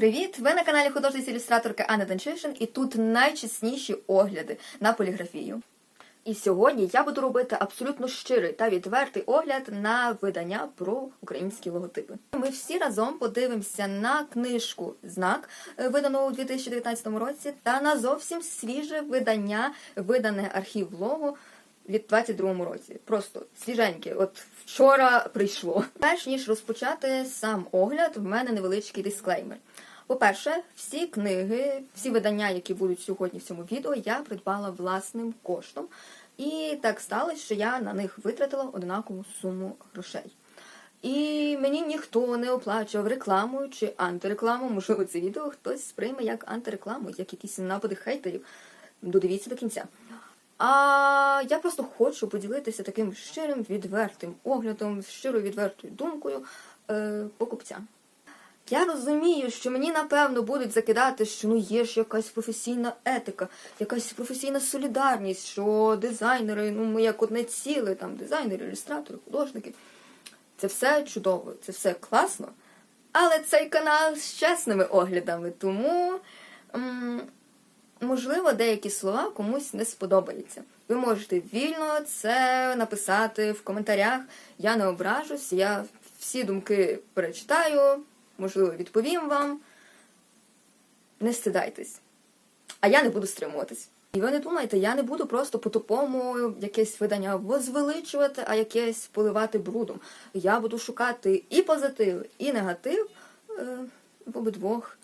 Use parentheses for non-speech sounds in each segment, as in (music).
Привіт! Ви на каналі художниці ілюстраторки Анна Данчишин, і тут найчесніші огляди на поліграфію. І сьогодні я буду робити абсолютно щирий та відвертий огляд на видання про українські логотипи. Ми всі разом подивимося на книжку Знак, е, видану у 2019 році, та на зовсім свіже видання, видане архів лого від 22 році. Просто свіженьке. От вчора прийшло. Перш ніж розпочати сам огляд, в мене невеличкий дисклеймер. По-перше, всі книги, всі видання, які будуть сьогодні в цьому відео, я придбала власним коштом. І так сталося, що я на них витратила однакову суму грошей. І мені ніхто не оплачував рекламу чи антирекламу. Можливо, це відео хтось сприйме як антирекламу, як якісь напади хейтерів. Додивіться до кінця. А я просто хочу поділитися таким щирим, відвертим оглядом, щирою відвертою думкою е, покупця. Я розумію, що мені напевно будуть закидати, що ну є ж якась професійна етика, якась професійна солідарність, що дизайнери, ну ми як одне ціле, там дизайнери, ілюстратори, художники. Це все чудово, це все класно. Але цей канал з чесними оглядами, тому можливо деякі слова комусь не сподобаються. Ви можете вільно це написати в коментарях. Я не ображусь, я всі думки перечитаю можливо, відповім вам. Не стидайтесь. А я не буду стримуватись. І ви не думайте, я не буду просто по-тупому якесь видання возвеличувати, а якесь поливати брудом. Я буду шукати і позитив, і негатив е, в обидвох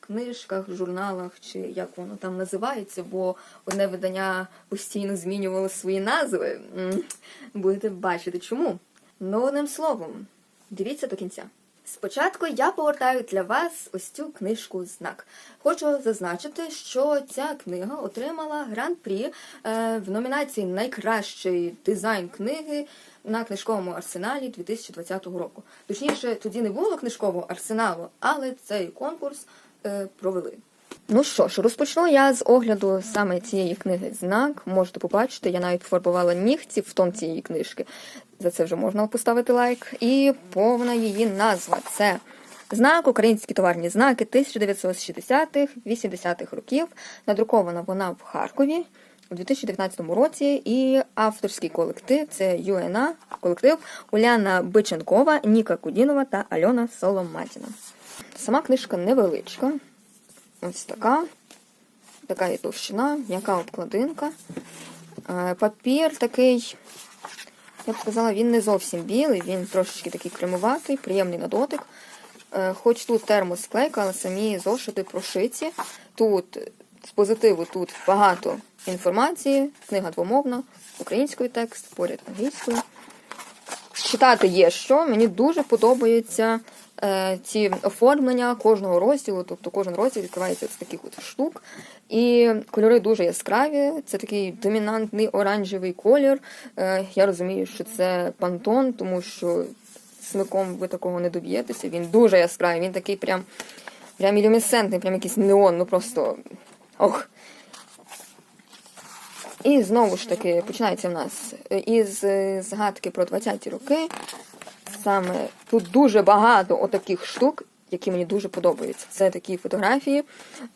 книжках, журналах, чи як воно там називається, бо одне видання постійно змінювало свої назви. Будете бачити чому. Ну, одним словом, дивіться до кінця. Спочатку я повертаю для вас ось цю книжку знак. Хочу зазначити, що ця книга отримала гран-прі е, в номінації Найкращий дизайн книги на книжковому арсеналі 2020 року. Точніше, тоді не було книжкового арсеналу, але цей конкурс е, провели. Ну що ж, розпочну я з огляду саме цієї книги знак. Можете побачити, я навіть фарбувала нігті в тон цієї книжки. За це вже можна поставити лайк. І повна її назва це знак Українські товарні знаки 1960-х-80-х років. Надрукована вона в Харкові у 2019 році. І авторський колектив це ЮНА колектив Уляна Биченкова, Ніка Кудінова та Альона Соломатіна. Сама книжка невеличка. Ось така. Така є товщина, м'яка обкладинка. Е, Папір такий, я б сказала, він не зовсім білий, він трошечки такий кремуватий, приємний на дотик. Е, Хоч тут термосклейка, але самі зошити прошиті. Тут з позитиву тут багато інформації, книга двомовна, українською текст, поряд англійською. Читати є що. Мені дуже подобаються е, ці оформлення кожного розділу. Тобто кожен розділ відкривається з таких от штук. І кольори дуже яскраві. Це такий домінантний оранжевий колір. Е, я розумію, що це пантон, тому що смиком ви такого не доб'єтеся. Він дуже яскравий, він такий прям, прям ілюмінесцентний, прям якийсь неон, ну просто ох. І знову ж таки починається в нас із е, згадки про 20-ті роки. Саме тут дуже багато отаких штук, які мені дуже подобаються. Це такі фотографії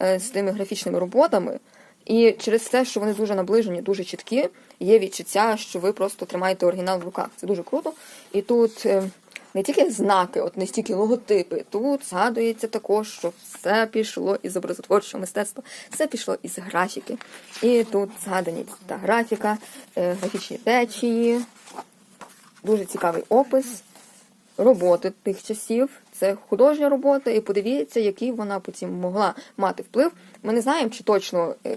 е, з тими графічними роботами. І через те, що вони дуже наближені, дуже чіткі, є відчуття, що ви просто тримаєте оригінал в руках. Це дуже круто. І тут е, не тільки знаки, от не стільки логотипи. Тут згадується також, що все пішло із образотворчого мистецтва, все пішло із графіки. І тут згадані та графіка, е, графічні течії, дуже цікавий опис роботи тих часів. Це художня робота, і подивіться, який вона потім могла мати вплив. Ми не знаємо, чи точно е,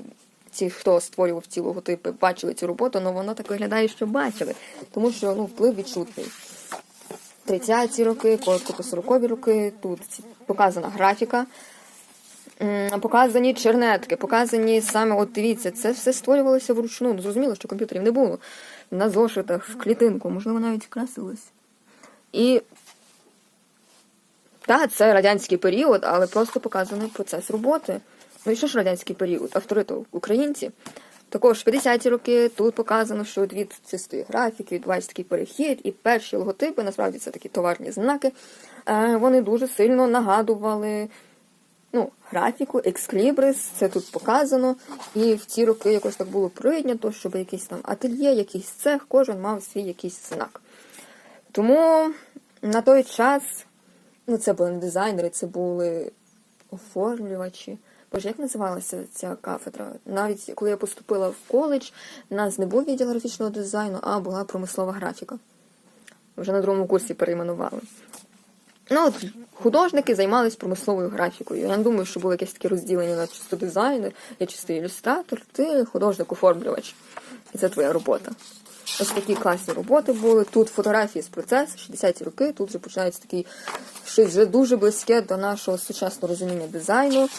ті, хто створював ці логотипи, бачили цю роботу, але воно так виглядає, що бачили, тому що ну, вплив відчутний. 30-ті роки, коротко 40-ві роки. Тут показана графіка, показані чернетки, показані саме, от дивіться, це все створювалося вручну. Ну, зрозуміло, що комп'ютерів не було. На зошитах, в клітинку, можливо, навіть красилось. І так, це радянський період, але просто показаний процес роботи. Ну і що ж радянський період? Автори то українці. Також в 50-ті роки тут показано, що від чистої графіки відбувається такий перехід, і перші логотипи, насправді це такі товарні знаки, е, вони дуже сильно нагадували ну, графіку, екслібрис, це тут показано. І в ці роки якось так було прийнято, щоб якийсь там ательє, якийсь цех, кожен мав свій якийсь знак. Тому на той час, ну це були не дизайнери, це були оформлювачі. Боже, як називалася ця кафедра? Навіть коли я поступила в коледж, у нас не був відділ графічного дизайну, а була промислова графіка. Вже на другому курсі перейменували. Ну, от художники займалися промисловою графікою. Я не думаю, що було якесь таке розділення на чисто дизайнер, я чисто ілюстратор, ти художник-оформлювач. І це твоя робота. Ось такі класні роботи були. Тут фотографії з процесу, 60-ті роки, тут вже починається такий щось вже дуже близьке до нашого сучасного розуміння дизайну.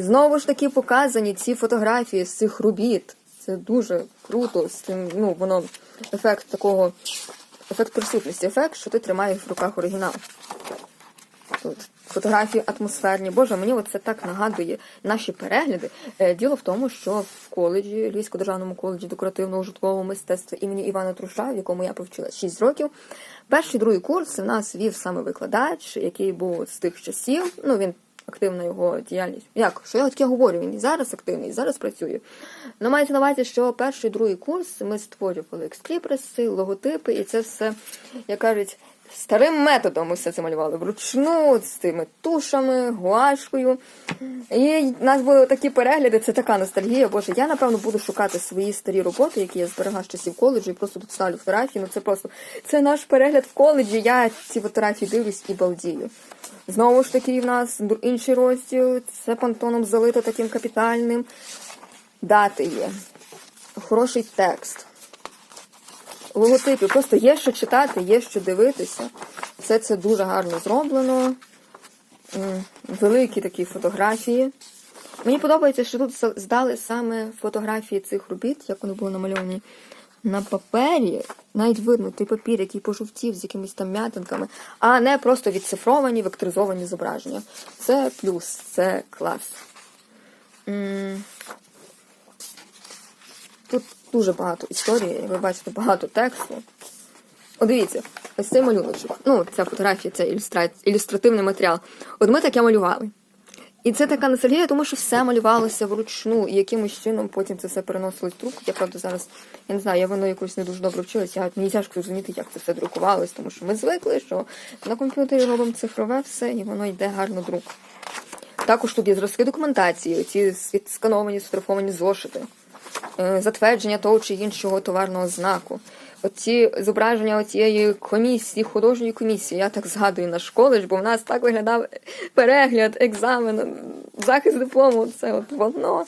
Знову ж таки показані ці фотографії з цих робіт. Це дуже круто. З тим, ну, воно ефект такого, ефект присутності, ефект, що ти тримаєш в руках оригінал. Тут фотографії атмосферні. Боже, мені це так нагадує наші перегляди. Е, Діло в тому, що в коледжі, Львівському державному коледжі декоративного житкового мистецтва імені Івана Труша, в якому я повчила 6 років, перший другий курс у нас вів саме викладач, який був з тих часів. Ну він активна його діяльність. Як? Що я таке говорю? Він і зараз активний, і зараз працює. Ну, мається на увазі, що перший другий курс ми створювали екскліпреси, логотипи, і це все, як кажуть, старим методом ми все це малювали вручну, з тими тушами, гуашкою. І в нас були такі перегляди, це така ностальгія. Боже, я напевно буду шукати свої старі роботи, які я зберегла з часів коледжу, і просто тут ставлю фотографії. Ну це просто це наш перегляд в коледжі. Я ці фотографії дивлюсь і балдію. Знову ж таки, в нас інший розділ, це пантоном залито таким капітальним. Дати є. Хороший текст. Логотипи. Просто є що читати, є що дивитися. Все це дуже гарно зроблено. Великі такі фотографії. Мені подобається, що тут здали саме фотографії цих робіт, як вони були намальовані на папері. Навіть видно той папір, який пожовтів з якимись там м'ятинками, а не просто відцифровані, векторизовані зображення. Це плюс, це клас. Тут дуже багато історії, ви бачите, багато тексту. О, дивіться, ось цей малюночок. Ну, ця фотографія, це ілюстра... ілюстративний матеріал. От ми таке малювали. І це така ностальгія, тому що все малювалося вручну, і якимось чином потім це все переносилось в друк. Я правда зараз, я не знаю, я воно якось не дуже добре вчилася. Мені тяжко зрозуміти, як це все друкувалось, тому що ми звикли, що на комп'ютері робимо цифрове все, і воно йде гарно друк. Також тут є зразки документації, ці скановані, сфотографовані зошити, е, затвердження того чи іншого товарного знаку. Оці зображення цієї комісії, художньої комісії, я так згадую наш коледж, бо в нас так виглядав перегляд, екзамен, захист диплому. Це от воно.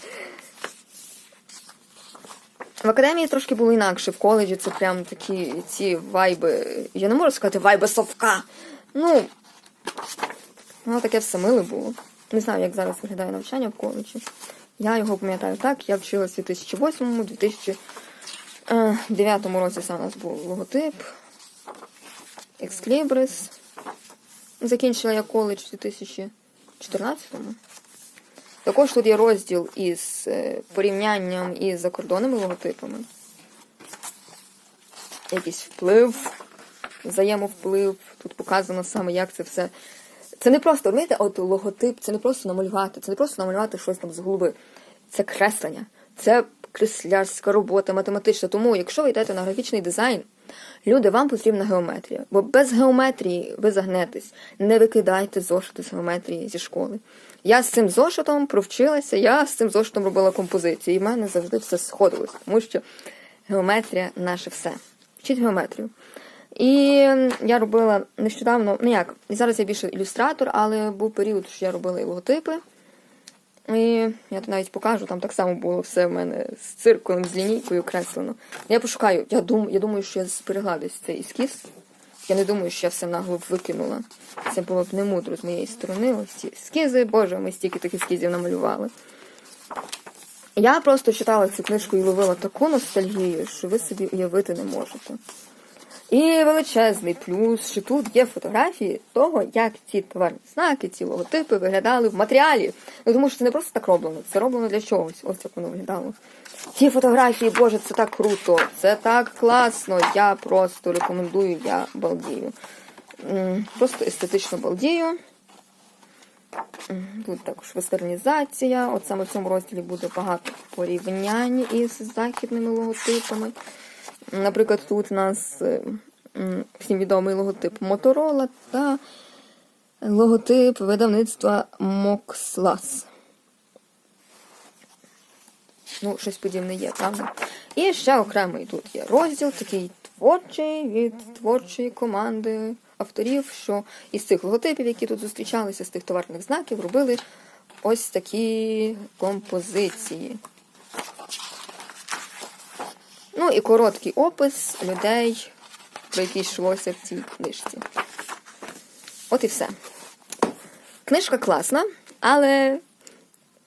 В академії трошки було інакше. В коледжі це прям такі ці вайби. Я не можу сказати вайби совка. Ну, воно таке все миле було. Не знаю, як зараз виглядає навчання в коледжі. Я його пам'ятаю так. Я вчилась у 2008 2009 році саме у нас був логотип. Ексклібрис. Закінчила я коледж у 2014-му. Також тут є розділ із е, порівнянням із закордонними логотипами. Якийсь вплив, взаємовплив. Тут показано саме, як це все. Це не просто, розумієте, от логотип, це не просто намалювати, це не просто намалювати щось там з голови. Це креслення, це креслярська робота, математична. Тому, якщо ви йдете на графічний дизайн, люди, вам потрібна геометрія. Бо без геометрії ви загнетесь. Не викидайте зошити з геометрії зі школи. Я з цим зошитом провчилася, я з цим зошитом робила композиції, і в мене завжди все сходилось, тому що геометрія наше все. Вчіть геометрію. І я робила нещодавно, ну як, зараз я більше ілюстратор, але був період, що я робила і логотипи. І я тут навіть покажу, там так само було все в мене з циркулем, з лінійкою креслено. Я пошукаю, я думаю, я думаю, що я зберегла десь цей ескіз. Я не думаю, що я все нагло викинула. Це було б не мудро з моєї сторони. Ось ці ескізи, боже, ми стільки таких ескізів намалювали. Я просто читала цю книжку і ловила таку ностальгію, що ви собі уявити не можете. І величезний плюс, що тут є фотографії того, як ці товарні знаки, ці логотипи виглядали в матеріалі. Ну тому що це не просто так роблено, це роблено для чогось. Ось як воно виглядало. Ті фотографії, боже, це так круто, це так класно. Я просто рекомендую, я балдію. Просто естетично балдію. Тут також вестернізація. От саме в цьому розділі буде багато порівнянь із західними логотипами. Наприклад, тут у нас е, всім відомий логотип Motorola та логотип видавництва Moxlas. Ну, щось подібне є, правда? І ще окремий тут є розділ, такий творчий від творчої команди авторів, що із цих логотипів, які тут зустрічалися, з тих товарних знаків, робили ось такі композиції. Ну і короткий опис людей, про які йшлося в цій книжці. От і все. Книжка класна, але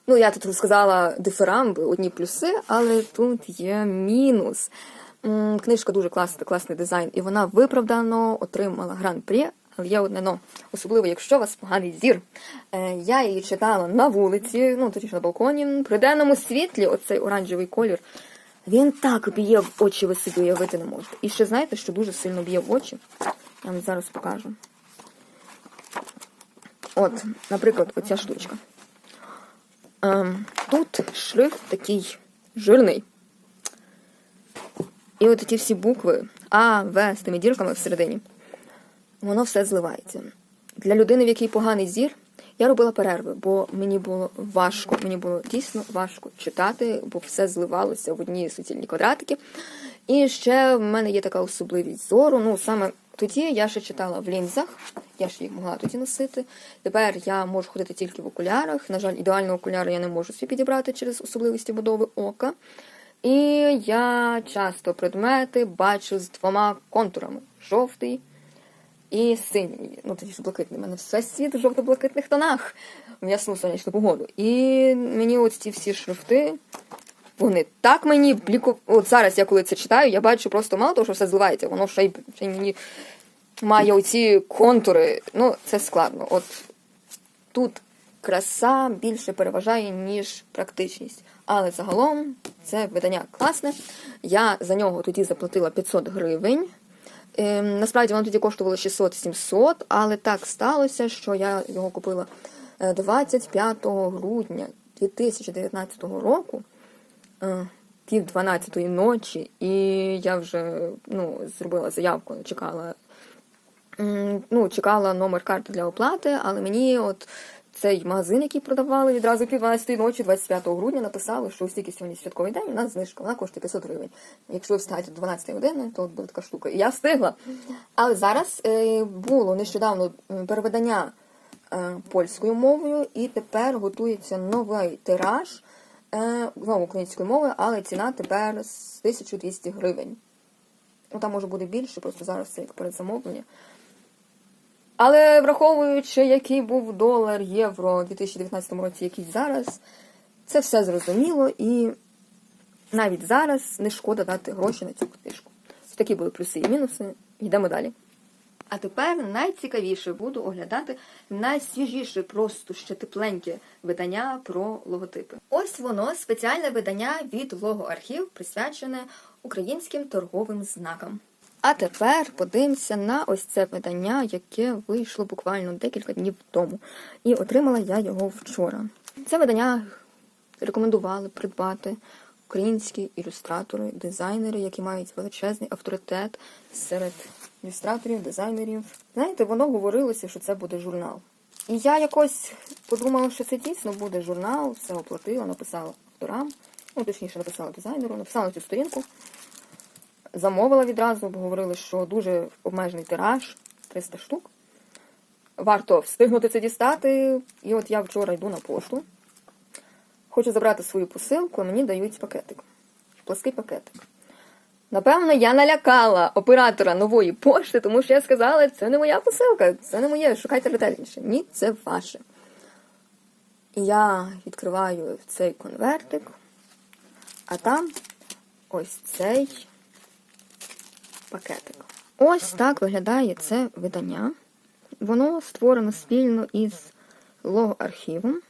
Ну, я тут розказала дифирамби, одні плюси, але тут є мінус. Книжка дуже класна, класний дизайн, і вона виправдано отримала гран-прі. Але є одне но, особливо, якщо у вас поганий зір. Е, я її читала на вулиці, ну точніше на балконі, при денному світлі, оцей оранжевий колір. Він так б'є в очі, ви собі уявити не можете. І ще знаєте, що дуже сильно б'є в очі. Я вам зараз покажу. От, наприклад, оця штучка. Ем, тут шрифт такий жирний. І от ті всі букви А, В з тими дірками всередині. Воно все зливається. Для людини, в якій поганий зір, я робила перерви, бо мені було важко, мені було дійсно важко читати, бо все зливалося в одні суцільні квадратики. І ще в мене є така особливість зору. Ну, саме тоді я ще читала в лінзах, я ж їх могла тоді носити. Тепер я можу ходити тільки в окулярах. На жаль, ідеального окуляра я не можу собі підібрати через особливості будови ока. І я часто предмети бачу з двома контурами: жовтий і синій. Ну, тоді ж блакитний. У мене все світ в жовто-блакитних тонах в ясну сонячну погоду. І мені от ці всі шрифти. Вони так мені бліку. От зараз я коли це читаю, я бачу просто мало того, що все зливається, воно ще й, ще й мені має оці контури. Ну, це складно. От тут краса більше переважає, ніж практичність. Але загалом це видання класне. Я за нього тоді заплатила 500 гривень. Ем, насправді воно тоді коштувало 600-700, але так сталося, що я його купила е, 25 грудня 2019 року е, пів 12 ночі, і я вже ну, зробила заявку, чекала, ну, чекала номер карти для оплати, але мені от цей магазин, який продавали відразу пів 12 ночі, 25 грудня, написали, що оскільки сьогодні святковий день, у нас знижка, вона коштує 500 гривень. Якщо ви встаєте до 12 години, то буде така штука. І я встигла. Але зараз е, було нещодавно переведення е, польською мовою, і тепер готується новий тираж е, знову українською мовою, але ціна тепер з 1200 гривень. Ну, там може буде більше, просто зараз це як передзамовлення. Але враховуючи, який був долар, євро у 2019 році, який зараз, це все зрозуміло, і навіть зараз не шкода дати гроші на цю книжку. Такі були плюси і мінуси. Йдемо далі. А тепер найцікавіше буду оглядати найсвіжіше, просто ще тепленьке видання про логотипи. Ось воно спеціальне видання від логоархів, присвячене українським торговим знакам. А тепер подивимося на ось це видання, яке вийшло буквально декілька днів тому. І отримала я його вчора. Це видання рекомендували придбати українські ілюстратори, дизайнери, які мають величезний авторитет серед ілюстраторів, дизайнерів. Знаєте, воно говорилося, що це буде журнал. І я якось подумала, що це дійсно буде журнал, все оплатила, написала авторам, ну точніше написала дизайнеру, написала цю сторінку, замовила відразу, бо говорили, що дуже обмежений тираж, 300 штук. Варто встигнути це дістати. І от я вчора йду на пошту. Хочу забрати свою посилку, а мені дають пакетик. Плаский пакетик. Напевно, я налякала оператора нової пошти, тому що я сказала, це не моя посилка, це не моє, шукайте ретельніше. Ні, це ваше. Я відкриваю цей конвертик, а там ось цей пакетик. Ось так виглядає це видання. Воно створено спільно із логоархівом.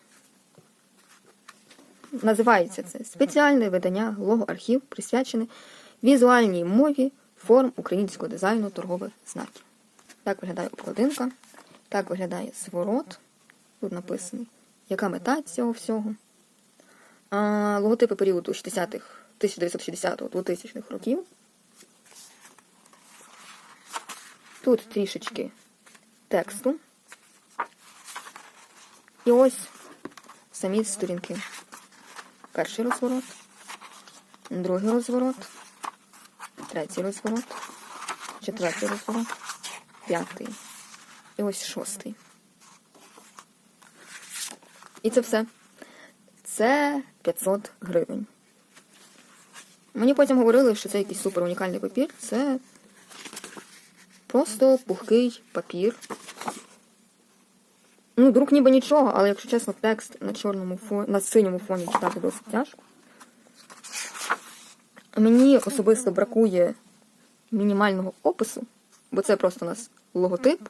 Називається це спеціальне видання логоархів, присвячене візуальній мові форм українського дизайну торгових знаків. Так виглядає обкладинка, так виглядає зворот. тут написано, яка мета цього всього. А, логотипи періоду 60-х, 1960-2000-х років. Тут трішечки тексту. І ось самі сторінки. Перший розворот, другий розворот, третій розворот, четвертий розворот, п'ятий. І ось шостий. І це все. Це 500 гривень. Мені потім говорили, що це якийсь супер унікальний папір. Це просто пухкий папір. Ну, друк ніби нічого, але якщо чесно, текст на чорному фоні, на синьому фоні читати досить тяжко. Мені особисто бракує мінімального опису, бо це просто у нас логотип,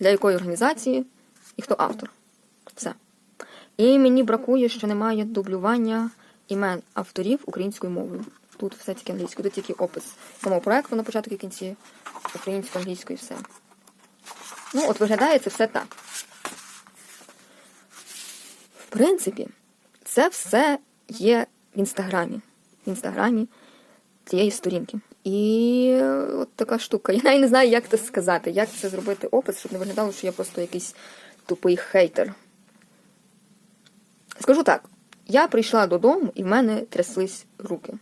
для якої організації і хто автор. Все. І мені бракує, що немає дублювання імен авторів українською мовою. Тут все тільки англійською, тут тільки опис самого проекту на початку і кінці, українською, англійською і все. Ну, от виглядає це все так. В принципі, це все є в інстаграмі. В інстаграмі цієї сторінки. І от така штука. Я навіть не знаю, як це сказати, як це зробити опис, щоб не виглядало, що я просто якийсь тупий хейтер. Скажу так, я прийшла додому і в мене тряслись руки.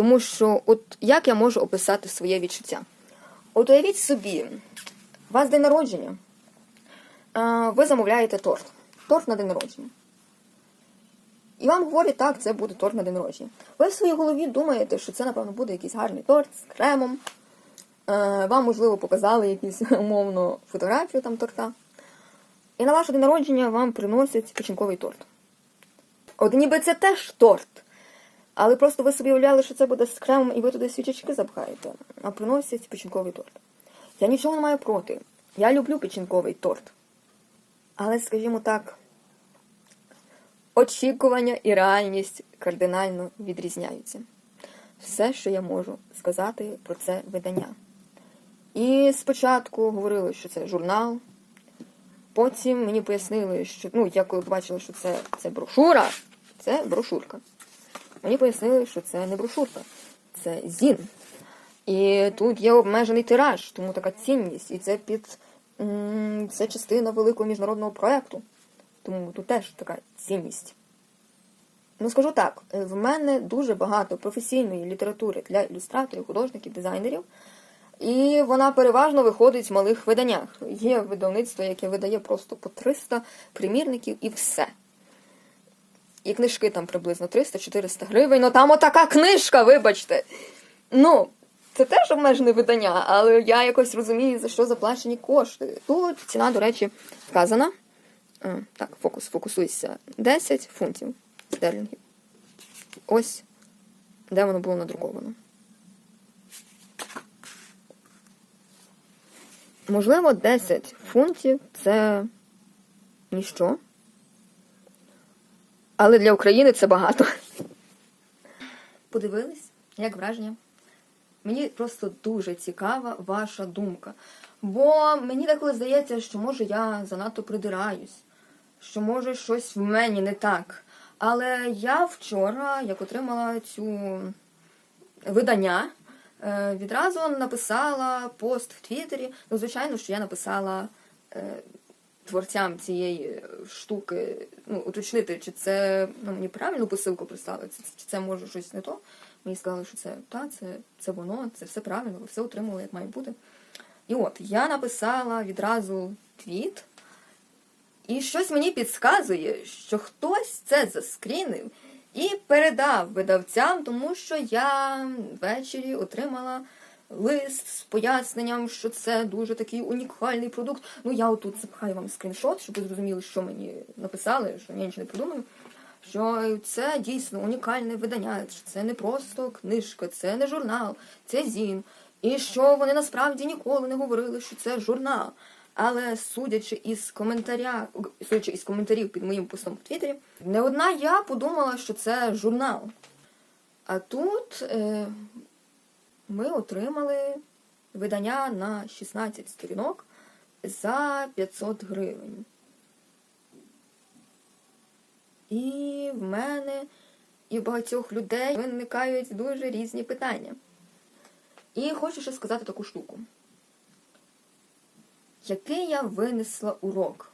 Тому що, от як я можу описати своє відчуття? От уявіть собі, у вас день народження, ви замовляєте торт. Торт на день народження. І вам говорять, так, це буде торт на день народження. Ви в своїй голові думаєте, що це, напевно, буде якийсь гарний торт з кремом. Вам, можливо, показали якусь (laughs) умовну фотографію там торта. І на ваше день народження вам приносять печінковий торт. От ніби це теж торт. Але просто ви собі уявляли, що це буде з кремом, і ви туди свічечки запхаєте, а приносять печінковий торт. Я нічого не маю проти. Я люблю печінковий торт. Але, скажімо так, очікування і реальність кардинально відрізняються. Все, що я можу сказати про це видання. І спочатку говорили, що це журнал. Потім мені пояснили, що ну, я коли побачила, що це, це брошура, це брошурка. Мені пояснили, що це не брошурка, це зін. І тут є обмежений тираж, тому така цінність. І це під це частина великого міжнародного проєкту. Тому тут теж така цінність. Ну, скажу так, в мене дуже багато професійної літератури для ілюстраторів, художників, дизайнерів. І вона переважно виходить в малих виданнях. Є видавництво, яке видає просто по 300 примірників і все. І книжки там приблизно 300-400 гривень. Ну там отака книжка, вибачте. Ну, це теж обмежене видання, але я якось розумію, за що заплачені кошти. Тут ціна, до речі, вказана. А, так, фокус, фокусуйся. 10 фунтів стерлінгів. Ось де воно було надруковано. Можливо, 10 фунтів це ніщо. Але для України це багато. Подивились, як враження? Мені просто дуже цікава ваша думка. Бо мені деколи здається, що може я занадто придираюсь, що може щось в мені не так. Але я вчора, як отримала цю видання, е, відразу написала пост в Твіттері. Ну, звичайно, що я написала е, творцям цієї штуки, ну, уточнити, чи це ну, мені правильну посилку прислали, чи, чи це може щось не то. Мені сказали, що це та, це, це воно, це все правильно, ви все отримали, як має бути. І от я написала відразу твіт, і щось мені підказує, що хтось це заскрінив і передав видавцям, тому що я ввечері отримала лист з поясненням, що це дуже такий унікальний продукт. Ну, я отут запхаю вам скріншот, щоб ви зрозуміли, що мені написали, що я нічого не придумаю. Що це дійсно унікальне видання, що це не просто книжка, це не журнал, це зін. І що вони насправді ніколи не говорили, що це журнал. Але судячи із коментаря, судячи із коментарів під моїм постом в Твіттері, не одна я подумала, що це журнал. А тут е, ми отримали видання на 16 сторінок за 500 гривень. І в мене і в багатьох людей виникають дуже різні питання. І хочу ще сказати таку штуку. Який я винесла урок?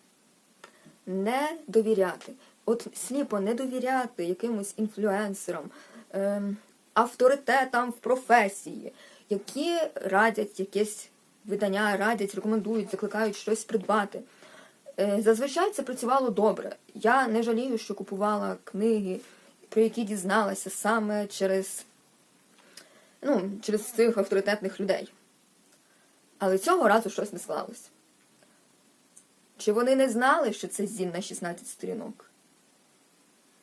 Не довіряти. От сліпо не довіряти якимось інфлюенсерам, ем, авторитетам в професії, які радять якесь видання, радять, рекомендують, закликають щось придбати. Е, Зазвичай це працювало добре. Я не жалію, що купувала книги, про які дізналася саме через, ну, через цих авторитетних людей. Але цього разу щось не склалося. Чи вони не знали, що це зін на 16 сторінок?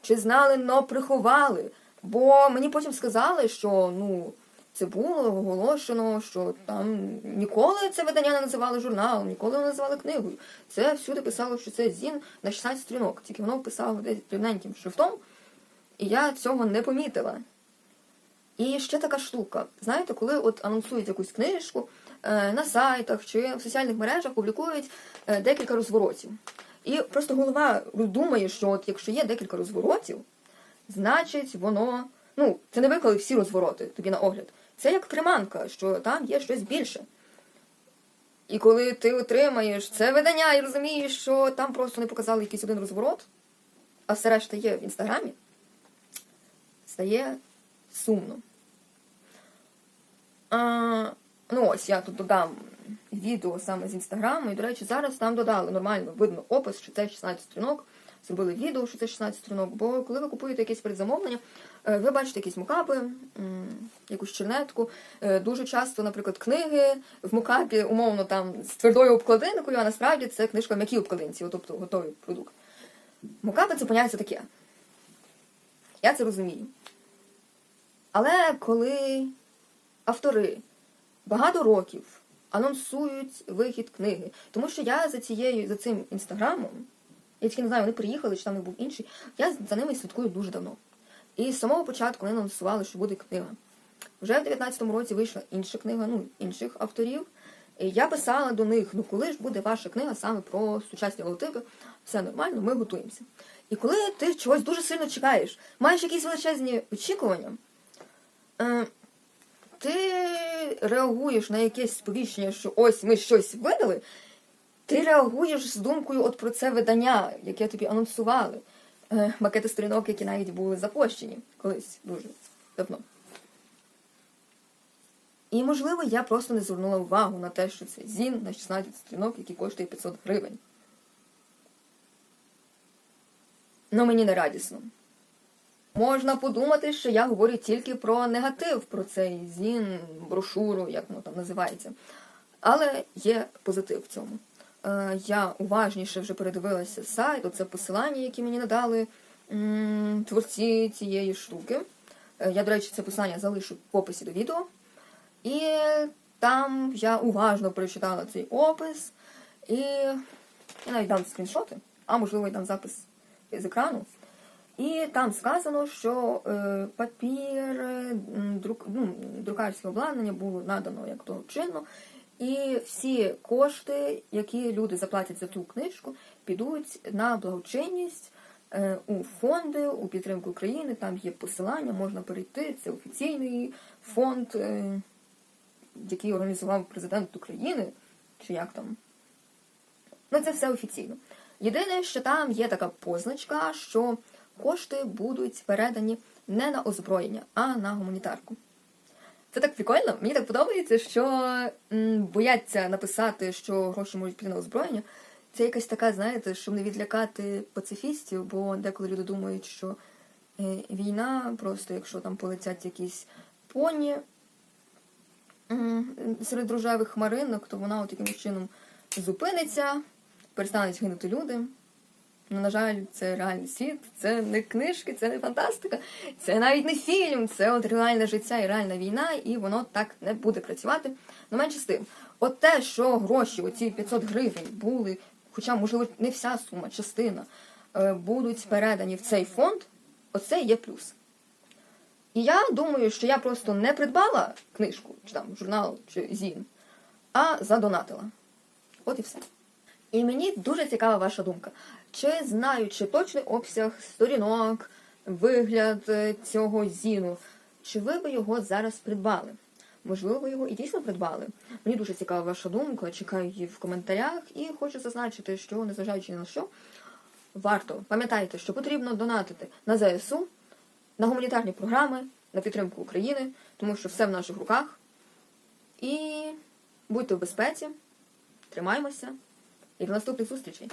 Чи знали, но приховали? Бо мені потім сказали, що ну, це було оголошено, що там ніколи це видання не називали журналом, ніколи не називали книгою. Це всюди писало, що це зін на 16 сторінок, тільки воно писало десь дрібненьким шрифтом, і я цього не помітила. І ще така штука. Знаєте, коли от анонсують якусь книжку е, на сайтах чи в соціальних мережах публікують е, декілька розворотів. І просто голова думає, що от якщо є декілька розворотів, значить воно. Ну, це не виклали всі розвороти тобі на огляд. Це як приманка, що там є щось більше. І коли ти отримаєш це видання і розумієш, що там просто не показали якийсь один розворот, а все решта є в інстаграмі, стає сумно. А, ну ось я тут додам відео саме з інстаграму, і, до речі, зараз там додали нормально, видно опис, що це 16 сторінок. Зробили відео, що це 16 сторінок. Бо коли ви купуєте якесь передзамовлення, е, ви бачите якісь мукапи, якусь чернетку. Е, Дуже часто, наприклад, книги в мукапі, умовно там з твердою обкладинкою, а насправді це книжка в м'якій обкладинці, тобто готовий продукт. Мукапи це поняття таке. Я це розумію. Але коли автори багато років анонсують вихід книги, тому що я за цією, за цим інстаграмом, я тільки не знаю, вони приїхали, чи там не був інший, я за ними слідкую дуже давно. І з самого початку вони анонсували, що буде книга. Вже в 19-му році вийшла інша книга, ну, інших авторів. І я писала до них, ну коли ж буде ваша книга саме про сучасні логотипи, все нормально, ми готуємося. І коли ти чогось дуже сильно чекаєш, маєш якісь величезні очікування, е, ти реагуєш на якесь сповіщення, що ось ми щось видали, ти реагуєш з думкою от про це видання, яке тобі анонсували. Е, макети сторінок, які навіть були запущені колись дуже давно. І, можливо, я просто не звернула увагу на те, що це зін на 16 сторінок, який коштує 500 гривень. Ну мені не радісно. Можна подумати, що я говорю тільки про негатив, про цей зін, брошуру, як воно там називається. Але є позитив в цьому. Е, Я уважніше вже передивилася сайт, оце посилання, які мені надали творці цієї штуки. Е, Я, до речі, це посилання залишу в описі до відео. І там я уважно прочитала цей опис. І я навіть дам скріншоти, а можливо, і дам запис з екрану. І там сказано, що е, папір, друк, ну, друкарське обладнання було надано як того чинно. І всі кошти, які люди заплатять за цю книжку, підуть на благочинність е, у фонди, у підтримку України. Там є посилання, можна перейти. Це офіційний фонд, е, який організував президент України, чи як там. Ну, це все офіційно. Єдине, що там є така позначка, що кошти будуть передані не на озброєння, а на гуманітарку. Це так прикольно. Мені так подобається, що м, бояться написати, що гроші можуть піти на озброєння. Це якась така, знаєте, щоб не відлякати пацифістів, бо деколи люди думають, що е, війна, просто якщо там полетять якісь поні м, серед рожевих хмаринок, то вона от якимось чином зупиниться, перестануть гинути люди. Ну, на жаль, це реальний світ, це не книжки, це не фантастика, це навіть не фільм, це от реальне життя і реальна війна, і воно так не буде працювати. Ну, менше з тим, от те, що гроші, оці 500 гривень були, хоча, можливо, не вся сума, частина, е, будуть передані в цей фонд, оце є плюс. І я думаю, що я просто не придбала книжку, чи там журнал, чи зін, а задонатила. От і все. І мені дуже цікава ваша думка. Чи знаючи точний обсяг сторінок, вигляд е, цього зіну, чи ви би його зараз придбали? Можливо, ви його і дійсно придбали. Мені дуже цікава ваша думка, чекаю її в коментарях і хочу зазначити, що незважаючи на що, варто пам'ятайте, що потрібно донатити на ЗСУ, на гуманітарні програми, на підтримку України, тому що все в наших руках. І будьте в безпеці, тримаймося і до наступних зустрічей!